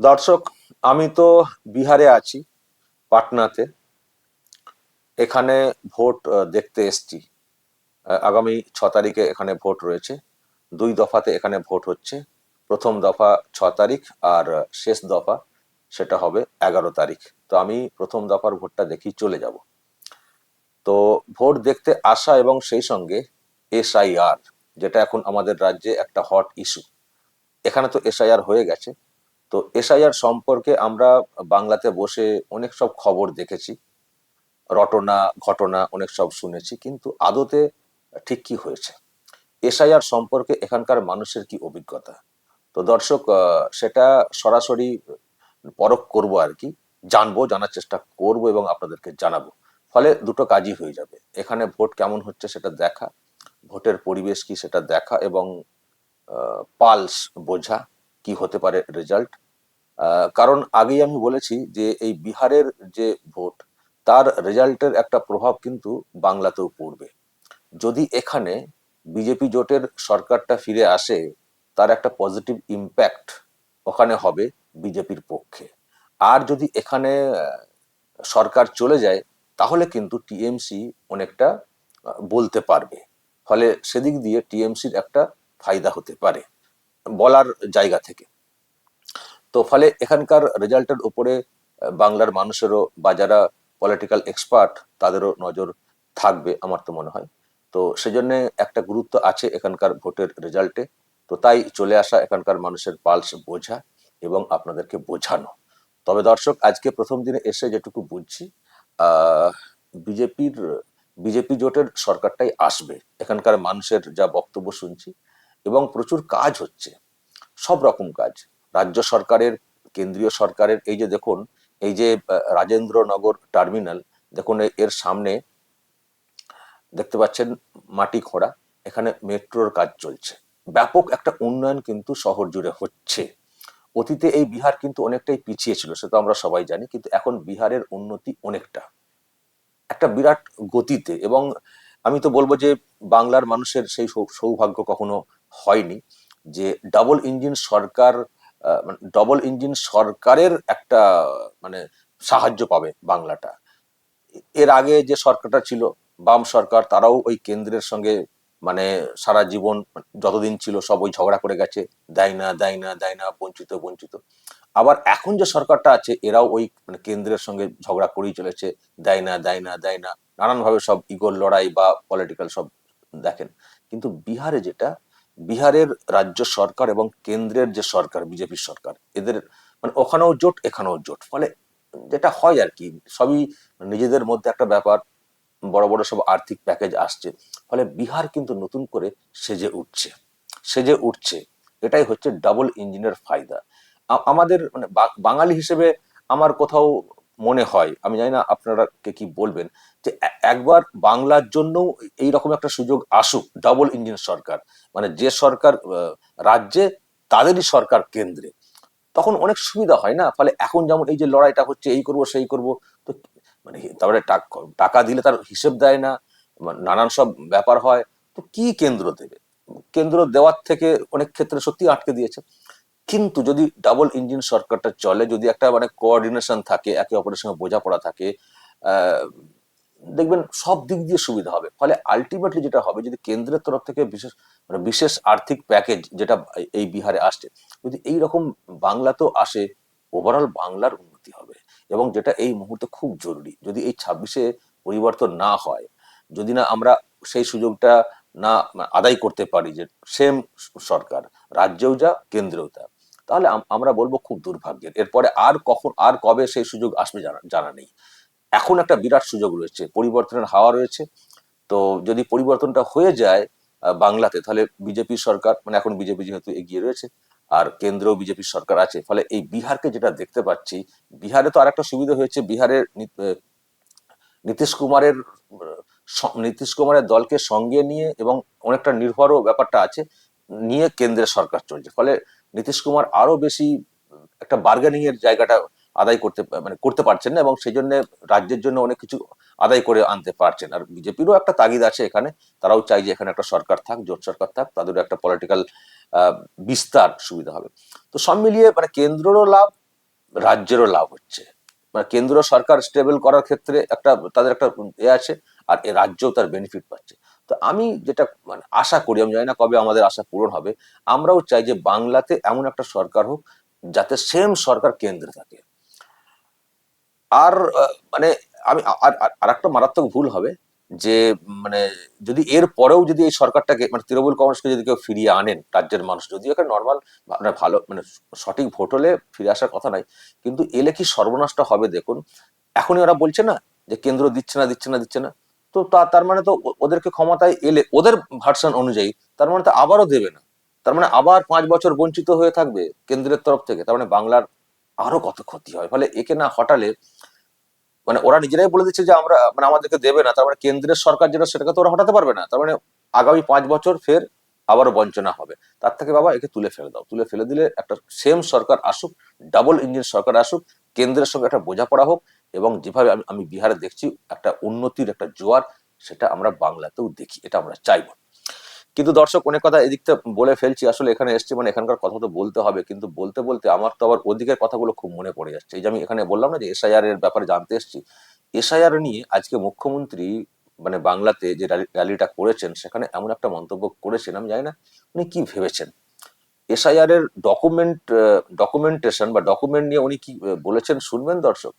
দর্শক, আমি তো বিহারে আছি, পাটনাতে। এখানে ভোট দেখতে এসছি। আগামী ছ তারিখে এখানে ভোট রয়েছে। দুই দফাতে এখানে ভোট হচ্ছে। প্রথম দফা ছ তারিখ আর শেষ দফা সেটা হবে এগারো তারিখ। তো আমি প্রথম দফার ভোটটা দেখি, চলে যাব। তো ভোট দেখতে আসা এবং সেই সঙ্গে এসআইআর, যেটা এখন আমাদের রাজ্যে একটা হট ইস্যু। এখানে তো এসআইআর হয়ে গেছে। তো এসআইআর সম্পর্কে আমরা বাংলাতে বসে অনেক সব খবর দেখেছি। রটনা, ঘটনা অনেক সব শুনেছি, কিন্তু আদতে ঠিক কি হয়েছে? এসআইআর সম্পর্কে এখানকার মানুষের কি অভিজ্ঞতা? তো দর্শক সেটা সরাসরি পরখ করব আর কি, জানব, জানার চেষ্টা করব এবং আপনাদেরকে জানাব। ফলে দুটো কাজই হয়ে যাবে। এখানে ভোট কেমন হচ্ছে সেটা দেখা, ভোটের পরিবেশ কি সেটা দেখা এবং পালস বোঝা কি হতে পারে রেজাল্ট। কারণ আগেই আমি বলেছি যে এই বিহারের যে ভোট, তার রেজাল্টের একটা প্রভাব কিন্তু বাংলাতেও পড়বে। যদি এখানে বিজেপি জোটের সরকারটা ফিরে আসে, তার একটা পজিটিভ ইম্প্যাক্ট ওখানে হবে বিজেপির পক্ষে। আর যদি এখানে সরকার চলে যায়, তাহলে কিন্তু টিএমসি অনেকটা বলতে পারবে। ফলে সেদিক দিয়ে টিএমসির একটা ফায়দা হতে পারে, বলার জায়গা থেকে। তো ফলে এখানকার রেজাল্টের উপরে বাংলার মানুষেরও বা যারা পলিটিক্যাল এক্সপার্ট তাদেরও নজর থাকবে আমার তো মনে হয়। তো সেজন্য একটা গুরুত্ব আছে এখানকার ভোটের রেজাল্টে। তো তাই চলে আসা এখানকার মানুষের পালস বোঝা এবং আপনাদেরকে বোঝানো। তবে দর্শক, আজকে প্রথম দিনে এসে যেটুকু বুঝছি বিজেপির, বিজেপি জোটের সরকারটাই আসবে। এখানকার মানুষের যা বক্তব্য শুনছি এবং প্রচুর কাজ হচ্ছে। সব রকম কাজ। রাজ্য সরকারের, কেন্দ্রীয় সরকারের, এই যে দেখুন, এই যে রাজেন্দ্রনগর টার্মিনাল, দেখুন এর সামনে দেখতে পাচ্ছেন মাটি খোঁড়া, এখানে মেট্রোর কাজ চলছে। ব্যাপক একটা উন্নয়ন কিন্তু শহর জুড়ে হচ্ছে। অতীতে এই বিহার কিন্তু অনেকটাই পিছিয়ে ছিল সেটা আমরা সবাই জানি, কিন্তু এখন বিহারের উন্নতি অনেকটা। একটা বিরাট গতিতে, এবং আমি তো বলব যে বাংলার মানুষের সেই সৌভাগ্য কখনো হয়নি যে ডাবল ইঞ্জিন সরকার ডবল ইঞ্জিন সরকারের একটা মানে সাহায্য পাবে বাংলাটা। এর আগে যে সরকারটা ছিল, বাম সরকার, তারাও ওই কেন্দ্রের সঙ্গে মানে সারা জীবন, যতদিন ছিল সব ওই ঝগড়া করে গেছে, দেয় না দেয় না দেয় না, বঞ্চিত বঞ্চিত। আবার এখন যে সরকারটা আছে, এরাও ওই মানে কেন্দ্রের সঙ্গে ঝগড়া করেই চলেছে, দেয় না দেয় না দেয় না। নানানভাবে সব ইগোর লড়াই বা পলিটিক্যাল সব দেখেন। কিন্তু বিহারে যেটা বিহারের রাজ্য সরকার এবং কেন্দ্রের যে সরকার, বিজেপি সরকার, এদের মানে ওখানেও জোট, এখানেও জোট। ফলে যেটা হয় আর কি, সবই নিজেদের মধ্যে একটা ব্যাপার, বড় বড় সব আর্থিক প্যাকেজ আসছে। ফলে বিহার কিন্তু নতুন করে সেজে উঠছে সেজে উঠছে। এটাই হচ্ছে ডাবল ইঞ্জিনের ফায়দা। আমাদের মানে বাঙালি হিসেবে আমার কোথাও মনে হয়, আমি জানি না আপনারা কে কি বলবেন, যে একবার বাংলার জন্য এই রকম একটা সুযোগ আসুক ডাবল ইঞ্জিন সরকার মানে যে সরকার রাজ্যে তাদেরই সরকার কেন্দ্রে, তখন অনেক সুবিধা হয় না? ফলে এখন যেমন এই যে লড়াইটা হচ্ছে, এই করব, সেই করব, তো মানে তারপরে টাক- দিলে তার হিসেব দেয় না মানে নানান সব ব্যাপার হয়, তো কি কেন্দ্র দেবে? কেন্দ্র দেওয়ার থেকে অনেক ক্ষেত্রে সত্যি আটকে দিয়েছে। কিন্তু যদি ডাবল ইঞ্জিন সরকারটা চলে, যদি একটা মানে কোঅর্ডিনেশন থাকে, একে অপরের সঙ্গে বোঝাপড়া থাকে দেখবেন সব দিক দিয়ে সুবিধা হবে। ফলে আলটিমেটলি যেটা হবে, যদি কেন্দ্রের তরফ থেকে বিশেষ মানে বিশেষ আর্থিক প্যাকেজ যেটা এই বিহারে আসছে, যদি এই রকম বাংলাতেও আসে ওভারঅল বাংলার উন্নতি হবে। এবং যেটা এই মুহূর্তে খুব জরুরি, যদি এই ছাব্বিশে পরিবর্তন না হয়, যদি না আমরা সেই সুযোগটা না আদায় করতে পারি যে সেম সরকার, রাজ্যেও যা, কেন্দ্রেও তা। তাহলে আমরা বলব খুব দুর্ভাগ্যের। এরপরে আর কখন, আর কবে সেই সুযোগ আসবে জানা জানা নেই। এখন একটা বিরাট সুযোগ রয়েছে, পরিবর্তনের হাওয়া রয়েছে। তো যদি পরিবর্তনটা হয়ে যায় বাংলাতে, তাহলে বিজেপি সরকার মানে এখন বিজেপি যেহেতু এগিয়ে রয়েছে, আর কেন্দ্রেও বিজেপি সরকার আছে, ফলে এই বিহারকে যেটা দেখতে পাচ্ছি, বিহারে তো আর একটা সুবিধা হয়েছে, বিহারের নীতিশ কুমারের নীতিশ কুমারের দলকে সঙ্গে নিয়ে এবং অনেকটা নির্ভরও ব্যাপারটা আছে, নিয়ে কেন্দ্রের সরকার চলছে। ফলে নীতিশ কুমার আরও বেশি একটা বার্গেনিং এর জায়গাটা আদায় করতে মানে করতে পারছেন না এবং সেই জন্য রাজ্যের জন্য অনেক কিছু আদায় করে আনতে পারছেন। আর বিজেপিরও একটা তাগিদ আছে এখানে। তারাও চাই যে এখানে একটা সরকার থাক, জোট সরকার থাক তাদেরও একটা পলিটিক্যাল বিস্তার সুবিধা হবে। তো সব মিলিয়ে মানে কেন্দ্রেরও লাভ, রাজ্যেরও লাভ হচ্ছে। মানে কেন্দ্র সরকার স্টেবল করার ক্ষেত্রে একটা, তাদের একটা এ আছে, আর এ রাজ্যও তার বেনিফিট পাচ্ছে। তো আমি যেটা মানে আশা করি, আমি জানি না কবে আমাদের আশা পূরণ হবে, আমরাও চাই যে বাংলাতে এমন একটা সরকার হোক যাতে সেম সরকার কেন্দ্রে থাকে। আর মানে আমি আর একটা মারাত্মক ভুল হবে যে মানে যদি এর পরেও যদি এই সরকারটাকে মানে তৃণমূল কংগ্রেসকে যদি কেউ ফিরিয়ে আনেন, রাজ্যের মানুষ, যদিও একটা নর্মাল মানে ভালো মানে সঠিক ভোট হলে ফিরে আসার কথা নাই কিন্তু এলে কি সর্বনাশটা হবে দেখুন। এখনই ওরা বলছে না যে কেন্দ্র দিচ্ছে না দিচ্ছে না দিচ্ছে না। তো তার মানে তো ওদেরকে ক্ষমতায় এলে, ওদের ভার্সন অনুযায়ী, তার মানে তো আবারও দেবে না। তার মানে আবার পাঁচ বছর বঞ্চিত হয়ে থাকবে কেন্দ্রের তরফ থেকে, তার মানে বাংলার আরও কত ক্ষতি হয়। ফলে একে না হটালে মানে ওরা নিজেরাই বলে দিচ্ছে যে আমরা মানে আমাদেরকে দেবে না, তার মানে কেন্দ্রের সরকার যেটা, সেটাকে তো ওরা হটাতে পারবে না। তার মানে আগামী পাঁচ বছর ফের আবারও বঞ্চনা হবে। তার থেকে বাবা একে তুলে ফেলে দাও, তুলে ফেলে দিলে একটা সেম সরকার আসুক ডাবল ইঞ্জিন সরকার আসুক, কেন্দ্রের সঙ্গে একটা বোঝাপড়া হোক এবং যেভাবে আমি বিহারে দেখছি, একটা উন্নতির একটা জোয়ার সেটা আমরা বাংলাতেও দেখি, এটা আমরা চাইব। কিন্তু দর্শক, অনেক কথা এদিকটা বলে ফেলছি, আসলে এখানে এসছি মানে এখানকার কথা তো বলতে হবে, কিন্তু বলতে বলতে আমার তো আবার ওদিকের কথাগুলো খুব মনে পড়ে যাচ্ছে। এই যে আমি এখানে বললাম না যে এসআইআর এর ব্যাপারে জানতে এসছি, এসআইআর নিয়ে আজকে মুখ্যমন্ত্রী মানে বাংলাতে যে র্যালি- র্যালিটা করেছেন, সেখানে এমন একটা মন্তব্য করেছেন, আমি জানি না উনি কি ভেবেছেন? এসআইআর এর ডকুমেন্ট ডকুমেন্টেশন বা ডকুমেন্ট নিয়ে উনি কি বলেছেন, শুনবেন দর্শক?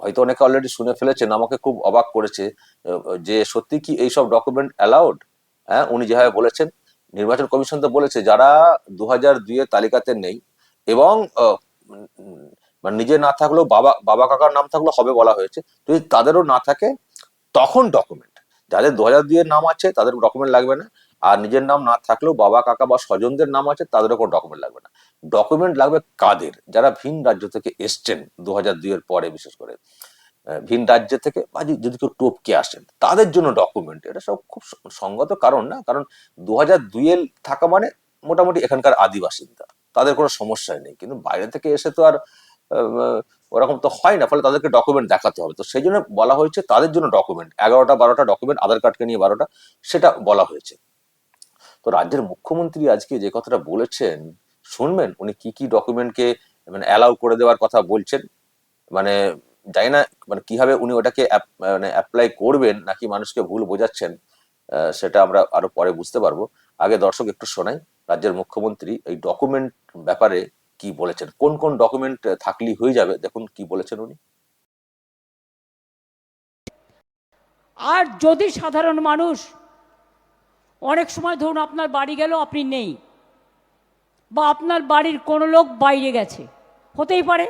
হয়তো অনেকে অলরেডি শুনে ফেলেছেন, আমাকে খুব অবাক করেছে যে সত্যি কি এইসব ডকুমেন্ট অ্যালাউড হ্যাঁ উনি যেভাবে বলেছেন, নির্বাচন কমিশন তো বলেছে, যারা দু হাজার দুইয়ের তালিকাতে নেই এবং মানে নিজে না থাকলেও বাবা বাবা কাকার নাম থাকলেও হবে বলা হয়েছে, যদি তাদেরও না থাকে, তখন ডকুমেন্ট যাদের দু হাজার দুইয়ের নাম আছে, তাদের ডকুমেন্ট লাগবে না। আর নিজের নাম না থাকলেও বাবা, কাকা বা স্বজনদের নাম আছে তাদেরও কোনো ডকুমেন্ট লাগবে না। ডকুমেন্ট লাগবে কাদের? যারা ভিন রাজ্য থেকে এসছেন দু হাজার দুইয়ের পরে বিশেষ করে। ভিন রাজ্য থেকে বা যদি- কেউ টপকে আসেন, তাদের জন্য ডকুমেন্ট এটা সব খুব সঙ্গত কারণ না, কারণ দু হাজার দুইয়ে থাকা মানে মোটামুটি এখানকার আদিবাসিন্দা তাদের কোনো সমস্যাই নেই। কিন্তু বাইরে থেকে এসে তো আর ওরকম তো হয় না, ফলে তাদেরকে ডকুমেন্ট দেখাতে হবে। তো সেই জন্য বলা হয়েছে তাদের জন্য ডকুমেন্ট এগারোটা, বারোটা ডকুমেন্ট আধার কার্ডকে নিয়ে বারোটা, সেটা বলা হয়েছে। তো রাজ্যের মুখ্যমন্ত্রী আজকে যে কথাটা বলেছেন, শুনবেন উনি কি কি ডকুমেন্টকে মানে অ্যালাউ করে দেওয়ার কথা বলছেন। মানে জানি না মানে কীভাবে উনি ওটাকে মানে অ্যাপ্লাই করবেন নাকি মানুষকে ভুল বোঝাচ্ছেন সেটা আমরা আরও পরে বুঝতে পারব। আগে দর্শক একটু শোনাই, রাজ্যের মুখ্যমন্ত্রী এই ডকুমেন্ট ব্যাপারে কি বলেছেন? কোন কোন ডকুমেন্ট থাকলেই হয়ে যাবে? দেখুন কি বলেছেন উনি। আর যদি সাধারণ মানুষ অনেক সময় ধরুন আপনার বাড়ি গেল, আপনি নেই। বা আপনার বাড়ির কোনো লোক বাইরে গেছে, হতেই পারে।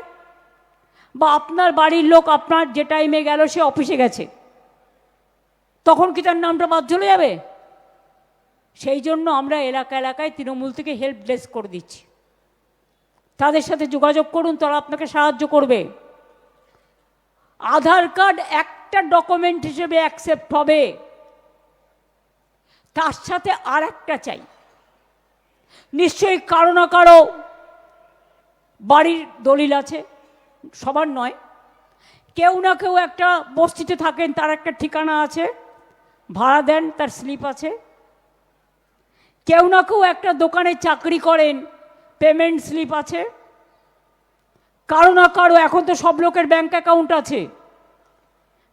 বা আপনার বাড়ির লোক আপনার যে টাইমে গেল, সে অফিসে গেছে। তখন কি তার নামটা বাদ চলে যাবে? সেই জন্য আমরা এলাকা এলাকায় তৃণমূল থেকে হেল্প ডেস্ক করে দিচ্ছি। তাদের সাথে যোগাযোগ করুন, তারা আপনাকে সাহায্য করবে। আধার কার্ড একটা ডকুমেন্ট হিসেবে অ্যাকসেপ্ট হবে। তার সাথে আর একটা চাই। নিশ্চয়ই কারও না কারও বাড়ির দলিল আছে, সবার নয়। কেউ না কেউ একটা বস্তিতে থাকেন, তার একটা ঠিকানা আছে, ভাড়া দেন, তার স্লিপ আছে। কেউ না কেউ একটা দোকানে চাকরি করেন, পেমেন্ট স্লিপ আছে। কারও না কারও, এখন তো সব লোকের ব্যাঙ্ক অ্যাকাউন্ট আছে।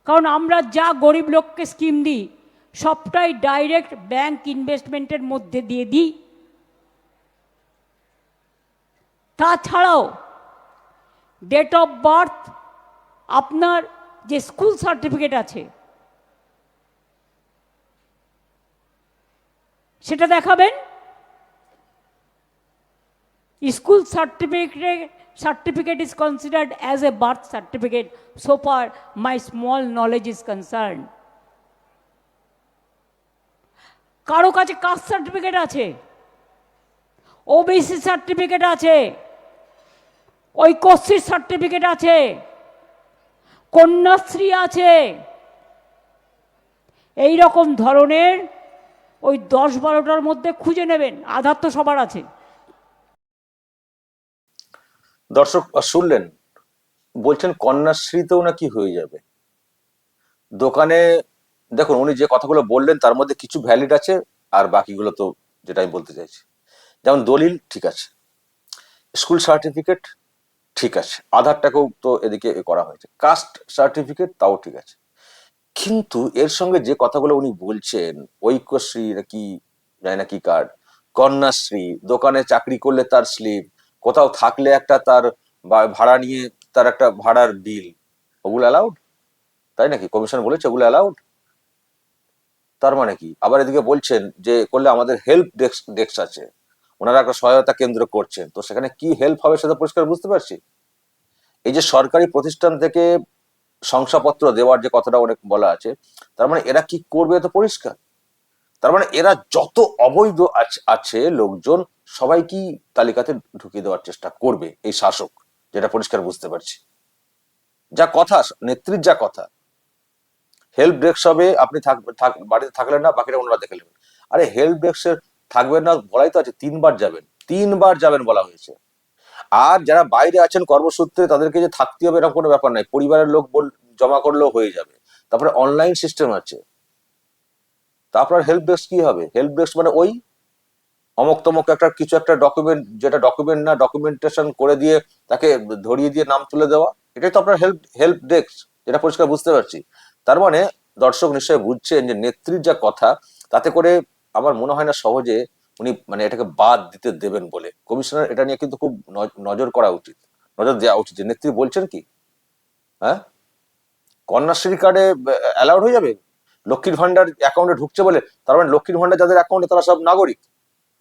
কারণ আমরা যা গরিব লোককে স্কিম দিই সবটাই ডাইরেক্ট ব্যাংক ইনভেস্টমেন্টের মধ্যে দিয়ে দিই। তাছাড়াও ডেট অফ বার্থ আপনার যে স্কুল সার্টিফিকেট আছে, সেটা দেখাবেন। স্কুল সার্টিফিকেটে certificate is considered as a birth certificate so far my small knowledge is concern কারও কাছে কাস্ট সার্টিফিকেট আছে ওবিসি সার্টিফিকেট আছে ঐকশ্রী সার্টিফিকেট আছে, কন্যাশ্রী আছে এই রকম ধরনের ওই দশ বারোটার মধ্যে খুঁজে নেবেন, আধার তো সবার আছে। দর্শক, শুনলেন? বলছেন কন্যাশ্রীতেও নাকি হয়ে যাবে। দোকানে দেখুন, উনি যে কথাগুলো বললেন, তার মধ্যে কিছু ভ্যালিড আছে, আর বাকিগুলো তো যেটা আমি বলতে চাইছি। যেমন দলিল ঠিক আছে স্কুল সার্টিফিকেট ঠিক আছে, আধারটাকেও তো এদিকে করা হয়েছে কাস্ট সার্টিফিকেট তাও ঠিক আছে। কিন্তু এর সঙ্গে যে কথাগুলো উনি বলছেন, ঐক্যশ্রী নাকি জানি না কি কার্ড কন্যাশ্রী, দোকানে চাকরি করলে তার স্লিপ কোথাও থাকলে একটা তার ভাড়া নিয়ে তার একটা ভাড়ার বিল ওগুলো অ্যালাউড তাই নাকি? কমিশন বলেছে, ওগুলো অ্যালাউড তার মানে কি? আবার এদিকে বলছেন যে, করলে আমাদের হেল্প ডেস্ক ডেস্ক আছে। ওনারা একটা সহায়তা কেন্দ্র করছেন। তো সেখানে কি হেল্প হবে সেটা পরিষ্কার বুঝতে পারছি? এই যে সরকারি প্রতিষ্ঠান থেকে শংসাপত্র দেওয়ার যে কথাটা অনেক বলা আছে, তার মানে এরা কি করবে এত পরিষ্কার? তার মানে এরা যত অবৈধ আছ- আছে লোকজন, সবাই কি তালিকাতে ঢুকিয়ে দেওয়ার চেষ্টা করবে, এই শাসক? যেটা পরিষ্কার বুঝতে পারছি। যা কথা, নেত্রীর যা কথা। হেল্প ডেস্ক হবে আপনি বাড়িতে থাকলেন না, বাকিটা ওনারা দেখে নেবেন। আরে হেল্প ডেস্কে থাকবেন না, বলাই তো আছে, তিনবার যাবেন। তিনবার যাবেন বলা হয়েছে। আর যারা বাইরে আছেন কর্মসূত্রে, তাদেরকে যে থাকতে হবে এরকম কোনো ব্যাপার নাই পরিবারের লোক জমা করলেও হয়ে যাবে। তারপরে অনলাইন সিস্টেম আছে। তারপর হেল্প ডেস্ক কি হবে? হেল্প ডেস্ক মানে ওই অমক তমক একটা, কিছু একটা ডকুমেন্ট যেটা ডকুমেন্ট না ডকুমেন্টেশন করে দিয়ে তাকে ধরিয়ে দিয়ে নাম তুলে দেওয়া। এটাই তো আপনার হেল্প হেল্প ডেস্ক যেটা পরিষ্কার বুঝতে পারছি। তার মানে দর্শক নিশ্চয়ই বুঝছেন যে নেত্রীর যা কথা, তাতে করে আমার মনে হয় না সহজে উনি মানে এটাকে বাদ দিতে দেবেন বলে। কমিশনার এটা নিয়ে কিন্তু খুব নজর করা উচিত। নজর দেওয়া উচিত যে নেত্রী বলছেন কি? হ্যাঁ? কন্যাশ্রী কার্ডে অ্যালাউড হয়ে যাবে? লক্ষ্মীর ভান্ডার অ্যাকাউন্টে ঢুকছে বলে, তার মানে লক্ষ্মীর ভান্ডার যাদের অ্যাকাউন্টে তারা সব নাগরিক।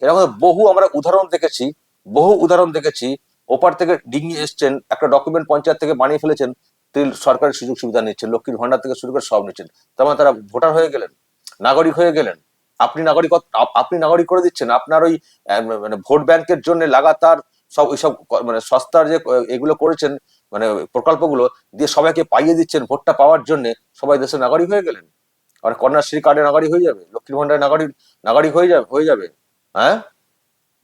এরকম বহু আমরা উদাহরণ দেখেছি, বহু উদাহরণ দেখেছি। ওপার থেকে ডিঙিয়ে এসছেন, একটা ডকুমেন্ট পঞ্চায়েত থেকে বানিয়ে ফেলেছেন তিনি সরকারি সুযোগ সুবিধা নিচ্ছেন, লক্ষ্মীর ভান্ডার থেকে শুরু করে সব নিচ্ছেন। তার মানে তারা ভোটার হয়ে গেলেন, নাগরিক হয়ে গেলেন। আপনি নাগরিক আপনি নাগরিক করে দিচ্ছেন, আপনার ওই মানে ভোট ব্যাংকের জন্য লাগাতার সব এইসব ক- মানে সস্তার যে এগুলো করেছেন মানে প্রকল্পগুলো দিয়ে সবাইকে পাইয়ে দিচ্ছেন ভোটটা পাওয়ার জন্য সবাই দেশের নাগরিক হয়ে গেলেন। আর কন্যাশ্রী কার্ডে নাগরিক হয়ে যাবে, লক্ষ্মীর ভান্ডারে নাগরিক নাগরিক হয়ে যাবে হয়ে যাবে হ্যাঁ?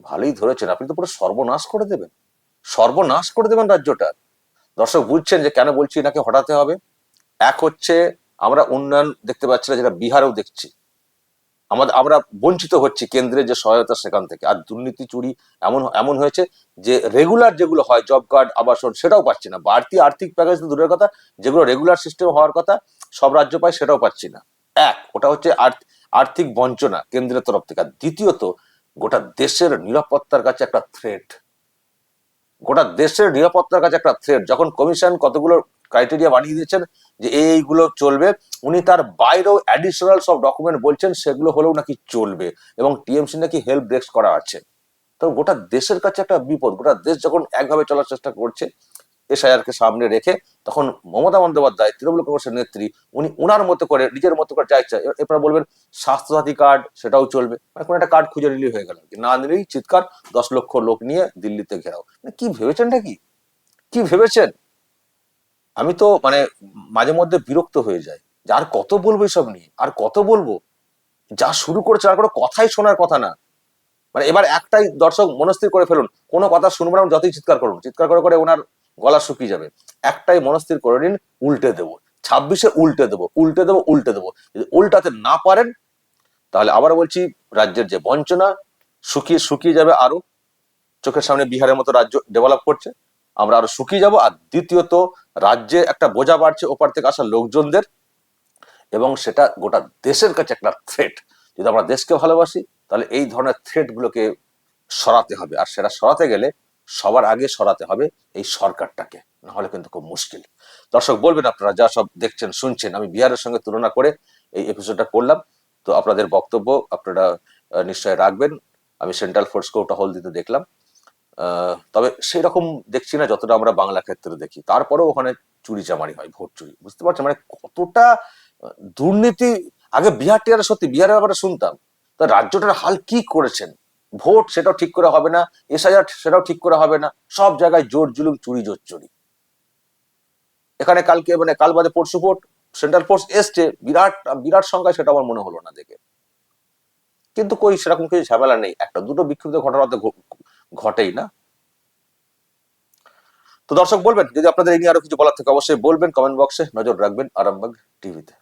ভালোই ধরেছেন, আপনি তো পুরো সর্বনাশ করে দেবেন। সর্বনাশ করে দেবেন রাজ্যটা। দর্শক বুঝছেন যে কেন বলছি এনাকে হটাতে হবে? এক হচ্ছে আমরা উন্নয়ন দেখতে পাচ্ছি না, যেটা বিহারেও দেখছি। আমাদের আমরা বঞ্চিত হচ্ছি কেন্দ্রের যে সহায়তা সেখান থেকে। আর দুর্নীতি চুরি এমন এমন হয়েছে যে রেগুলার যেগুলো হয় জব কার্ড আবাসন, সেটাও পাচ্ছি না। বাড়তি আর্থিক প্যাকেজ দূরের কথা, যেগুলো রেগুলার সিস্টেম হওয়ার কথা, সব রাজ্য পায়, সেটাও পাচ্ছি না। এক, ওটা হচ্ছে আর্থ- আর্থিক বঞ্চনা কেন্দ্রের তরফ থেকে। আর দ্বিতীয়ত, গোটা দেশের নিরাপত্তার কাছে একটা থ্রেট গোটা দেশের নিরাপত্তার কাছে একটা থ্রেট যখন কমিশন কতগুলো ক্রাইটেরিয়া বানিয়ে দিয়েছেন যে এই এইগুলো চলবে, উনি তার বাইরেও অ্যাডিশনাল সব ডকুমেন্ট বলছেন, সেগুলো হলেও নাকি চলবে এবং টিএমসি নাকি হেল্প ডেস্ক করা আছে। তো গোটা দেশের কাছে একটা বিপদ। গোটা দেশ যখন একভাবে চলার চেষ্টা করছে এসআইআর কে সামনে রেখে তখন মমতা বন্দ্যোপাধ্যায়, তৃণমূল কংগ্রেসের নেত্রী, উনি উনার মতো করে, নিজের মতো করে যা ইচ্ছা এরপর বলবেন, স্বাস্থ্যসাথী কার্ড, সেটাও চলবে। মানে কোনো একটা কার্ড খুঁজে নিলেই হয়ে গেল। না নিলেই চিৎকার, দশ লক্ষ লোক নিয়ে দিল্লিতে ঘেরাও। মানে কি ভেবেছেনটা কি কি ভেবেছেন? আমি তো মানে মাঝে মধ্যে বিরক্ত হয়ে যাই। যে আর কত বলব এসব নিয়ে? আর কত বলব? যা শুরু করেছে, আর কোনো কথাই শোনার কথা না। মানে এবার একটাই দর্শক মনস্থির করে ফেলুন। কোনো কথা শুনব না যতই চিৎকার করুন। চিৎকার করে করে ওনার গলা শুকিয়ে যাবে। একটাই মনস্থির করে নিন, উল্টে দেবো। ছাব্বিশে উল্টে দেবো উল্টে দেবো উল্টে দেবো। যদি উল্টাতে না পারেন, তাহলে আবার বলছি, রাজ্যের যে বঞ্চনা, শুকিয়ে শুকিয়ে যাবে আরও চোখের সামনে বিহারের মতো রাজ্য ডেভেলপ করছে। আমরা আরও শুকিয়ে যাব। আর দ্বিতীয়ত, রাজ্যে একটা বোঝা বাড়ছে ওপার থেকে আসা লোকজনদের। এবং সেটা গোটা দেশের কাছে একটা থ্রেট যদি আমরা দেশকে ভালোবাসি, তাহলে এই ধরনের থ্রেট গুলোকে সরাতে হবে। আর সেটা সরাতে গেলে সবার আগে সরাতে হবে এই সরকারটাকে, নাহলে কিন্তু খুব মুশকিল। দর্শক, বলবেন আপনারা, যা সব দেখছেন, শুনছেন, আমি বিহারের সঙ্গে তুলনা করে এই এপিসোডটা করলাম। তো আপনাদের বক্তব্য আপনারা নিশ্চয় রাখবেন। আমি সেন্ট্রাল ফোর্সকে ওটা হল দিতে দেখলাম তবে সেই রকম দেখছি না যতটা আমরা বাংলা ক্ষেত্রে দেখি। তারপরেও ওখানে চুরি চামারি হয়, ভোট চুরি। বুঝতে পারছেন? মানে কতটা দুর্নীতি, আগে বিহার টিহারে সত্যি বিহারের ব্যাপারে শুনতাম, তা রাজ্যটার হাল কি করেছেন? ভোট সেটাও ঠিক করা হবে না এসআইআর সেটাও ঠিক করা হবে না, সব জায়গায় জোর জুলুম, চুরি জোর চুরি। এখানে কালকে মানে কাল বাদে পরশু ভোট সেন্ট্রাল ফোর্স এসছে, বিরাট বিরাট সংখ্যায় সেটা আমার মনে হলো না দেখে। কিন্তু কই সেরকম কিছু ঝামেলা নেই, একটা দুটো বিক্ষিপ্ত ঘটনা তো ঘটেই না। তো দর্শক বলবেন, যদি আপনাদের এই নিয়ে আরও কিছু বলার থেকে অবশ্যই বলবেন কমেন্ট বক্সে নজর রাখবেন, আরামবাগ টিভিতে